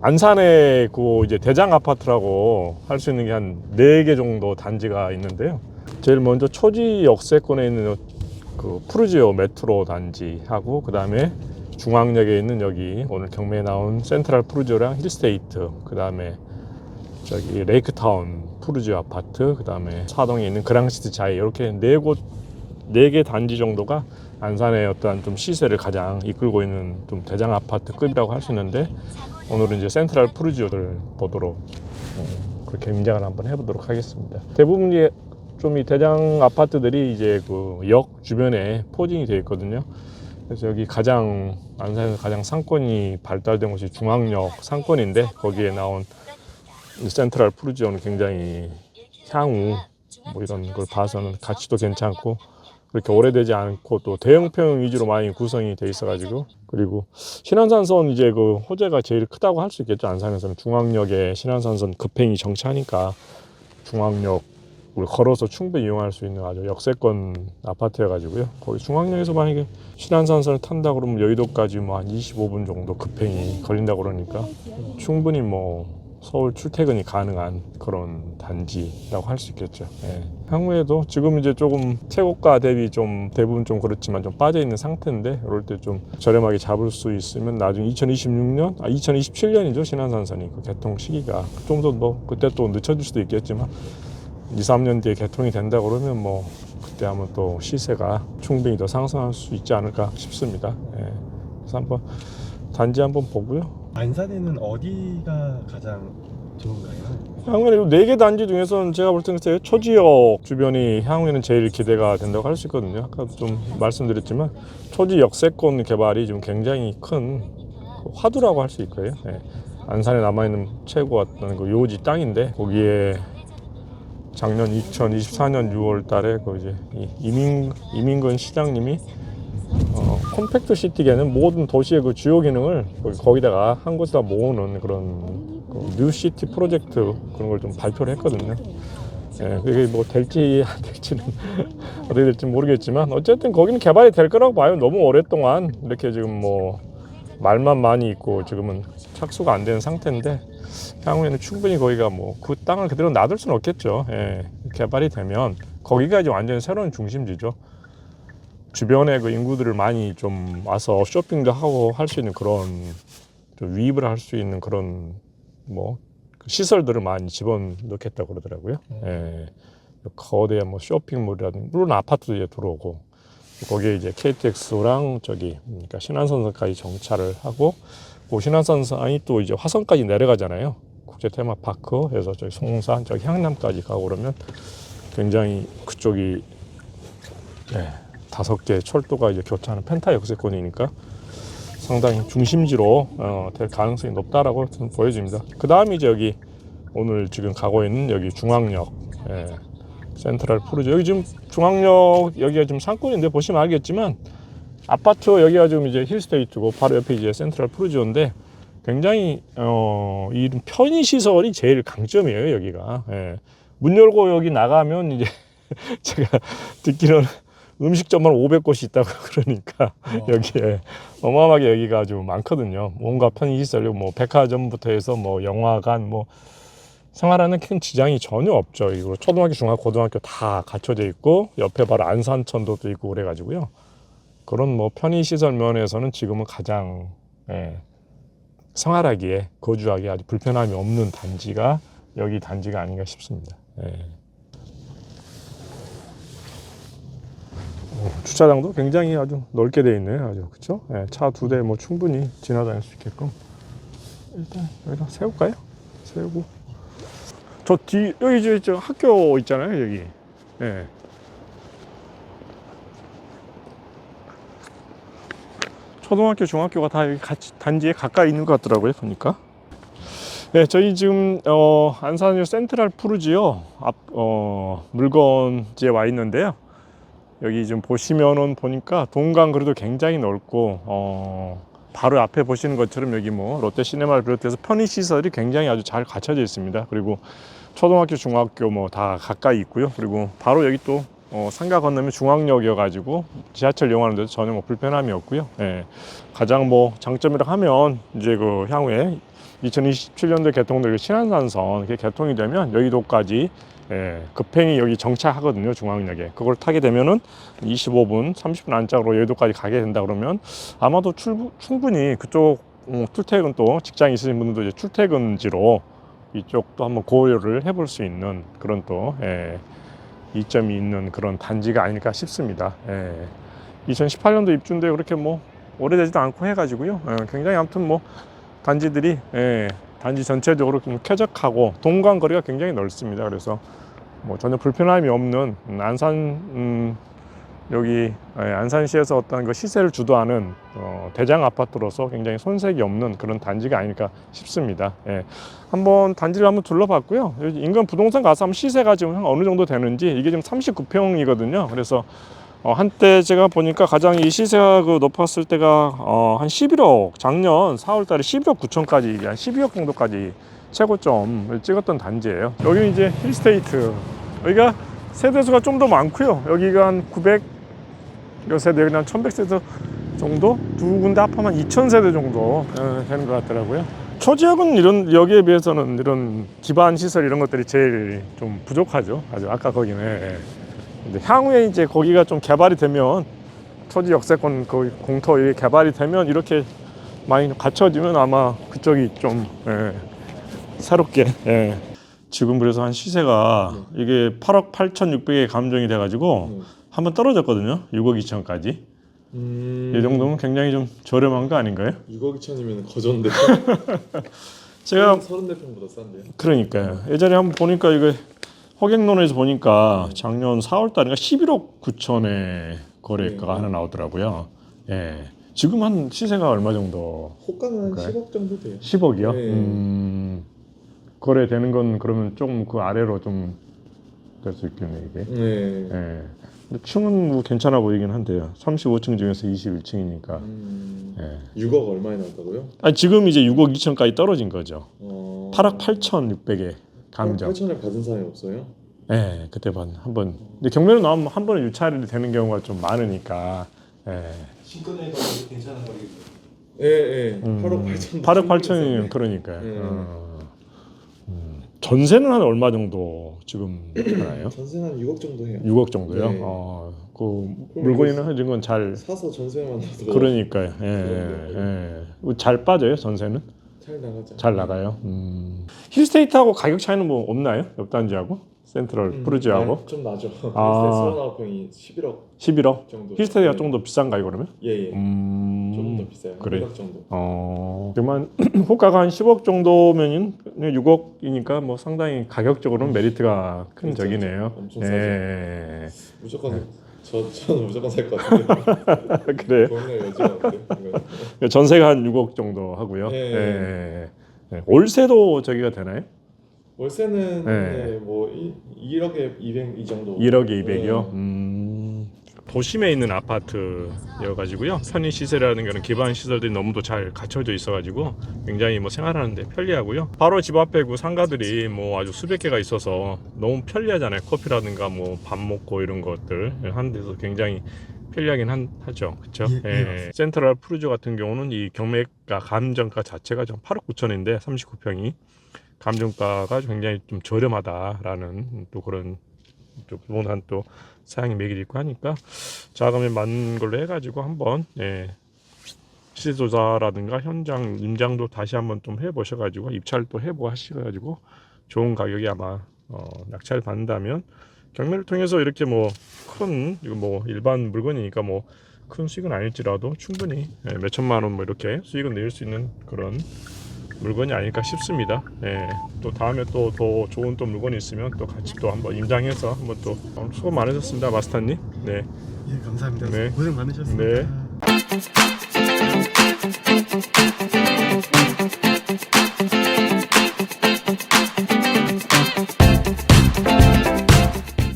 안산에 그 이제 대장 아파트라고 할 수 있는 게 한 네 개 정도 단지가 있는데요. 제일 먼저 초지 역세권에 있는 그 푸르지오 메트로 단지하고 그 다음에 중앙역에 있는 여기 오늘 경매에 나온 센트럴 푸르지오랑 힐스테이트 그 다음에 저기 레이크타운 푸르지오 아파트 그 다음에 사동에 있는 그랑시티 자이 이렇게 네 곳 네 개 단지 정도가 안산의 어떠한 좀 시세를 가장 이끌고 있는 좀 대장 아파트급이라고 할 수 있는데 오늘은 이제 센트럴 푸르지오를 보도록 어, 그렇게 임장을 한번 해보도록 하겠습니다. 대부분 이제 좀 이 대장 아파트들이 이제 그 역 주변에 포진이 되어 있거든요. 그래서 여기 가장 안산에서 가장 상권이 발달된 곳이 중앙역 상권인데 거기에 나온 이 센트럴 푸르지오는 굉장히 향후 뭐 이런 걸 봐서는 가치도 괜찮고 그렇게 오래되지 않고 또 대형평 위주로 많이 구성이 돼 있어가지고 그리고 신안산선 이제 그 호재가 제일 크다고 할 수 있겠죠. 안산에서는 중앙역에 신안산선 급행이 정차하니까 중앙역을 걸어서 충분히 이용할 수 있는 아주 역세권 아파트여가지고요. 거기 중앙역에서 만약에 신안산선을 탄다 그러면 여의도까지 뭐 한 25분 정도 급행이 걸린다 그러니까 충분히 뭐 서울 출퇴근이 가능한 그런 단지라고 할 수 있겠죠. 예. 향후에도 지금 이제 조금 최고가 대비 좀 대부분 좀 그렇지만 좀 빠져 있는 상태인데 이럴 때 좀 저렴하게 잡을 수 있으면 나중에 2026년, 아 2027년이죠 신한산선이 그 개통 시기가 좀 더 뭐 그때 또 늦춰질 수도 있겠지만 2, 3년 뒤에 개통이 된다 그러면 뭐 그때 하면 또 시세가 충분히 더 상승할 수 있지 않을까 싶습니다. 예. 그래서 한번 단지 한번 보고요. 안산에는 어디가 가장 좋은가요? 향후에는 네개 단지 중에서는 제가 볼 때는 초지역 주변이 향후에는 제일 기대가 된다고 할 수 있거든요. 아까도 좀 말씀드렸지만 초지 역 세권 개발이 지금 굉장히 큰 화두라고 할 수 있고요. 예. 안산에 남아있는 최고 어떤 그 요지 땅인데 거기에 작년 2024년 6월 달에 그 이제 이 이민, 이민근 시장님이 어, 컴팩트 시티계는 모든 도시의 그 주요 기능을 거기- 거기다가 한 곳에다 모으는 그런 그 뉴시티 프로젝트 그런 걸 좀 발표를 했거든요. 예, 그게 뭐 될지 안 될지는 어떻게 될지 모르겠지만 어쨌든 거기는 개발이 될 거라고 봐요. 너무 오랫동안 이렇게 지금 뭐 말만 많이 있고 지금은 착수가 안 되는 상태인데 향후에는 충분히 거기가 뭐 그 땅을 그대로 놔둘 수는 없겠죠. 예, 개발이 되면 거기가 이제 완전히 새로운 중심지죠. 주변에 그 인구들을 많이 좀 와서 쇼핑도 하고 할 수 있는 그런 좀 유입을 할 수 있는 그런 뭐그 시설들을 많이 집어넣겠다고 그러더라고요. 예. 거대한 뭐 쇼핑몰이라든지 물론 아파트도 이제 들어오고 거기에 이제 KTX랑 저기 그러니까 신안선선까지 정차를 하고 그 신안선선이 또 이제 화성까지 내려가잖아요. 국제 테마파크 해서 저기 송산 저기 향남까지 가고 그러면 굉장히 그쪽이 예, 다섯 개 철도가 이제 교차하는 펜타 역세권이니까 상당히 중심지로 어, 될 가능성이 높다라고 저는 보여집니다. 그 다음에 이제 여기 오늘 지금 가고 있는 여기 중앙역 예, 센트럴 푸르지 여기 지금 중앙역 여기가 지금 상권인데 보시면 알겠지만 아파트 여기가 지금 이제 힐스테이트고 바로 옆에 이제 센트럴 푸르지오인데 굉장히 어, 이 편의 시설이 제일 강점이에요 여기가 예. 문 열고 여기 나가면 이제 제가 듣기로는 음식점만 500곳이 있다고 그러니까 여기에 어마어마하게 여기가 아주 많거든요. 뭔가 편의시설, 뭐 백화점부터 해서 뭐 영화관, 뭐 생활하는 큰 지장이 전혀 없죠. 이거 초등학교, 중학교, 고등학교 다 갖춰져 있고 옆에 바로 안산천도도 있고 그래가지고요. 그런 뭐 편의시설 면에서는 지금은 가장 예, 생활하기에 거주하기에 아주 불편함이 없는 단지가 여기 단지가 아닌가 싶습니다. 예. 주차장도 굉장히 아주 넓게 돼 있네요. 아주 그렇죠? 차두 대 뭐 충분히 지나다닐 수 있게끔 일단 여기다 세울까요? 세우고 저 뒤 여기 저, 저 학교 있잖아요. 여기. 예. 초등학교, 중학교가 다 여기 같이 단지에 가까이 있는 것 같더라고요. 보니까. 네, 저희 지금 어, 안산역 센트럴 푸르지오 앞 어, 물건지에 와 있는데요. 여기 좀 보시면은 보니까 동강 그래도 굉장히 넓고 어 바로 앞에 보시는 것처럼 여기 뭐 롯데 시네마를 비롯해서 편의 시설이 굉장히 아주 잘 갖춰져 있습니다. 그리고 초등학교, 중학교 뭐 다 가까이 있고요. 그리고 바로 여기 또 어, 상가 건너면 중앙역이어가지고 지하철 이용하는데도 전혀 뭐 불편함이 없고요. 예. 가장 뭐 장점이라 하면 이제 그 향후에 2027년도에 개통될 그 신안산선 이게 개통이 되면 여의도까지 예, 급행이 여기 정차하거든요 중앙역에 그걸 타게 되면은 25분 30분 안짝으로 여의도까지 가게 된다 그러면 아마도 출, 충분히 그쪽 음, 출퇴근 또 직장 있으신 분들도 이제 출퇴근지로 이쪽도 한번 고려를 해볼 수 있는 그런 또 예, 이점이 있는 그런 단지가 아닐까 싶습니다. 예. 2018년도 입주인데 그렇게 뭐 오래되지도 않고 해가지고요. 예, 굉장히 아무튼 뭐 단지들이 예, 단지 전체적으로 좀 쾌적하고 동간 거리가 굉장히 넓습니다. 그래서 뭐 전혀 불편함이 없는 음, 안산 음, 여기 예, 안산시에서 어떤 그 시세를 주도하는 어, 대장 아파트로서 굉장히 손색이 없는 그런 단지가 아닐까 싶습니다. 예. 한번 단지를 한번 둘러봤고요. 인근 부동산 가서 한번 시세가 지금 한 어느 정도 되는지 이게 지금 39평이거든요. 그래서 어, 한때 제가 보니까 가장 이 시세가 그 높았을 때가 어, 한 11억 작년 4월달에 11억 9천까지 이게 한 12억 정도까지 최고점을 찍었던 단지예요. 여기 이제 힐스테이트 여기가 세대수가 좀 더 많고요. 여기가 한 900, 여 세대 여기 한 1100세대 정도 두 군데 합하면 2000세대 정도 어, 되는 것 같더라고요. 초지역은 이런 여기에 비해서는 이런 기반 시설 이런 것들이 제일 좀 부족하죠. 아주 아까 거기는. 향후에 이제 거기가 좀 개발이 되면 초지 역세권 거기 공터 이 개발이 되면 이렇게 많이 갖춰지면 아마 그쪽이 좀 예, 새롭게 예. 지금 그래서 한 시세가 이게 8억 8,600에 감정이 돼가지고 음. 한번 떨어졌거든요. 6억 2천까지. 음. 이 정도면 굉장히 좀 저렴한 거 아닌가요? 6억 2천이면 거저인데. 제가 34평보다 싼데요. 그러니까요. 예전에 한번 보니까 이거 허갱론에서 보니까 작년 4월 달인가 11억 9천에 거래가가 네. 하나 나오더라고요. 예. 지금 한 시세가 얼마 정도? 호가는 한 그래? 10억 정도 돼요. 10억이요? 네. 음, 거래되는 건 그러면 좀 그 아래로 좀 될 수 있겠네 이게. 네. 예. 근데 층은 뭐 괜찮아 보이긴 한데요. 35층 중에서 21층이니까. 음. 예. 6억 얼마에 나왔다고요? 아니 지금 이제 6억 2천까지 떨어진 거죠. 어... 8억 8,600에 감정. 8천을 받은 사람이 없어요? 예, 그때 반 한번. 근데 경매로 나오면 한 번에 유찰이 되는 경우가 좀 많으니까. 예. 신권에 가도 괜찮은 거리겠네. 예, 예. 음, 8억 8천. 8억 8천이면 그러니까요. 네. 어. 음. 전세는 한 얼마 정도 지금 하나요? 전세 한 6억 정도 해요. 6억 정도요. 네. 어, 그 물건이나 이런 건 잘 사서 전세만 나도 그러니까요. 예, 네. 예. 잘 빠져요 전세는? 잘 나가죠. 잘 나가요. 음. 힐스테이트하고 가격 차이는 뭐 없나요? 옆 단지하고 센트럴 음, 푸르지하고 네, 좀 나죠. 아. 스원아웃평이 11억 11억. 정도. 힐스테이트가 네. 좀더 비싼가요 그러면? 예, 예. 음. 좀더 비싸요. 그래. 1억 정도. 어, 그만 호가가 한 10억 정도면 6억이니까 뭐 상당히 가격적으로는 메리트가 큰 그렇죠, 적이네요. 엄청 예. 무조건 저 저는 무조건 살 것 같은데. 그래요. 고민할 여지가 없는데. 이거. 전세가 한 6억 정도 하고요. 예. 예. 예. 월세도 저기가 되나요? 월세는 네. 네. 뭐 1, 억에 200 이 정도. 1억에 200이요. 네. 음. 도심에 있는 아파트여가지고요. 편의 시설이라는 거는 기반 시설들이 너무도 잘 갖춰져 있어가지고 굉장히 뭐 생활하는데 편리하고요. 바로 집 앞에 그 상가들이 뭐 아주 수백 개가 있어서 너무 편리하잖아요. 커피라든가 뭐 밥 먹고 이런 것들 하는 데서 굉장히 편리하긴 한, 하죠. 그렇죠? 예, 예. 센트럴 푸르즈 같은 경우는 이 경매가 감정가 자체가 좀 8억 9천인데 39평이 감정가가 굉장히 좀 저렴하다라는 또 그런 또 부분한 또 사양이 매길 있고 하니까 자금에 맞는 걸로 해가지고 한번 예, 시세 조사라든가 현장 임장도 다시 한번 좀 해보셔가지고 입찰도 해보고 하셔가지고 좋은 가격이 아마 어, 낙찰 받는다면 경매를 통해서 이렇게 뭐큰 이거 뭐 일반 물건이니까 뭐 큰 수익은 아닐지라도 충분히 예, 몇 천만 원 뭐 이렇게 수익은 낼 수 있는 그런 물건이 아닐까 싶습니다. 예, 또 다음에 또 더 좋은 또 물건이 있으면 또 같이 또 한번 임장해서 한번 또 수고 많으셨습니다, 마스터님. 네, 예, 감사합니다. 네. 고생 많으셨습니다. 네. Thank.